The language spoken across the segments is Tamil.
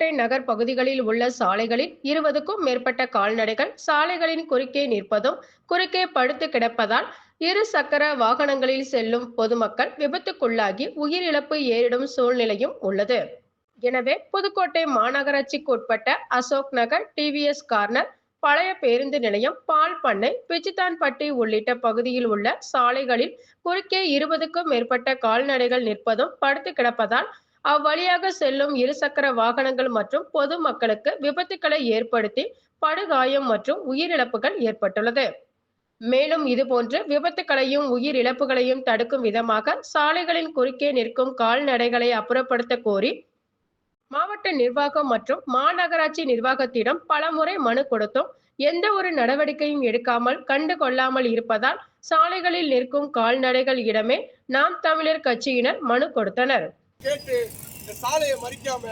புதுக்கோட்டை நகர் பகுதிகளில் உள்ள சாலைகளில் இருபதுக்கும் மேற்பட்ட கால்நடைகள் சாலைகளின் குறுக்கே நிற்பதும் குறுக்கே படுத்து கிடப்பதால் இரு சக்கர வாகனங்களில் செல்லும் பொதுமக்கள் விபத்துக்குள்ளாகி உயிரிழப்பு ஏறிடும் சூழ்நிலையும் உள்ளது. எனவே புதுக்கோட்டை மாநகராட்சிக்கு உட்பட்ட அசோக் நகர் டிவிஎஸ் கார்னர் பழைய பேருந்து நிலையம் பால் பண்ணை பிச்சித்தான்பட்டி உள்ளிட்ட பகுதியில் உள்ள சாலைகளில் குறுக்கே இருபதுக்கும் மேற்பட்ட கால்நடைகள் நிற்பதும் படுத்து கிடப்பதால் அவ்வழியாக செல்லும் இருசக்கர வாகனங்கள் மற்றும் பொதுமக்களுக்கு விபத்துக்களை ஏற்படுத்தி படுகாயம் மற்றும் உயிரிழப்புகள் ஏற்பட்டுள்ளது. மேலும் இதுபோன்று விபத்துகளையும் உயிரிழப்புகளையும் தடுக்கும் விதமாக சாலைகளின் குறுக்கே நிற்கும் கால்நடைகளை அப்புறப்படுத்த கோரி மாவட்ட நிர்வாகம் மற்றும் மாநகராட்சி நிர்வாகத்திடம் பலமுறை மனு கொடுத்தும் எந்த ஒரு நடவடிக்கையும் எடுக்காமல் கண்டு கொள்ளாமல் இருப்பதால் சாலைகளில் நிற்கும் கால்நடைகள் இடமே நாம் தமிழர் கட்சியினர் மனு கொடுத்தனர். கேட்டு இந்த சாலையை மறிக்காம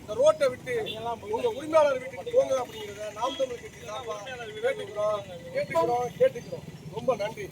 இந்த ரோட்டை விட்டு உங்க உரிமையாளர் வீட்டுக்கு போங்க அப்படிங்கிறத நாம் தமிழ் கட்சி கேட்டுக்கிறோம் கேட்டுக்கிறோம் கேட்டுக்கிறோம். ரொம்ப நன்றி.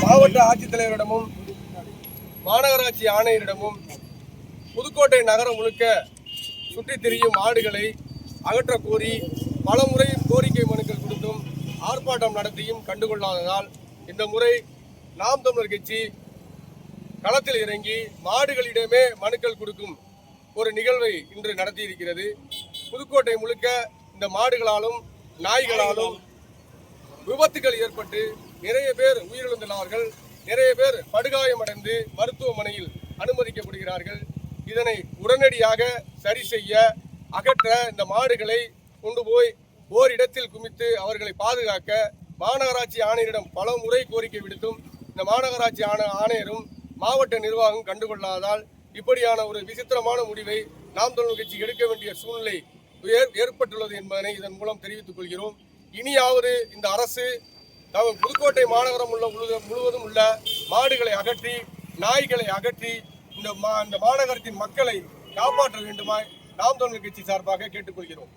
மாவட்ட ஆட்சித்தலைவரிடமும் மாநகராட்சி ஆணையரிடமும் புதுக்கோட்டை நகரம் முழுக்க சுற்றித் திரியும் மாடுகளை அகற்ற கோரி பலமுறை கோரிக்கை மனுக்கள் கொடுத்தும் ஆர்ப்பாட்டம் நடத்தியும் கண்டுகொள்ளாததால் இந்த முறை நாம் தமிழர் கட்சி களத்தில் இறங்கி மாடுகளிடமே மனுக்கள் கொடுக்கும் ஒரு நிகழ்வை இன்று நடத்தியிருக்கிறது. புதுக்கோட்டை முழுக்க இந்த மாடுகளாலும் நாய்களாலும் விபத்துகள் ஏற்பட்டு நிறைய பேர் உயிரிழந்துள்ளார்கள். நிறைய பேர் படுகாயமடைந்து மருத்துவமனையில் அனுமதிக்கப்படுகிறார்கள். இதனை உடனடியாக சரி செய்ய அகற்ற இந்த மாடுகளை கொண்டு போய் ஓரிடத்தில் குமித்து அவர்களை பாதுகாக்க மாநகராட்சி ஆணையரிடம் பல முறை கோரிக்கை விடுத்தும் இந்த மாநகராட்சி ஆணை ஆணையரும் மாவட்ட நிர்வாகம் கண்டுகொள்ளாததால் இப்படியான ஒரு விசித்திரமான முடிவை நாம் தமிழர் கட்சி எடுக்க வேண்டிய சூழ்நிலை ஏற்பட்டுள்ளது என்பதனை இதன் மூலம் தெரிவித்துக் கொள்கிறோம். இனியாவது இந்த அரசு நம்ம புதுக்கோட்டை மாநகரம் உள்ள முழுவதும் முழுவதும் உள்ள மாடுகளை அகற்றி நாய்களை அகற்றி இந்த மா இந்த மாநகரத்தின் மக்களை காப்பாற்ற வேண்டுமாய் நாம் தமிழ் கட்சி சார்பாக கேட்டுக்கொள்கிறோம்.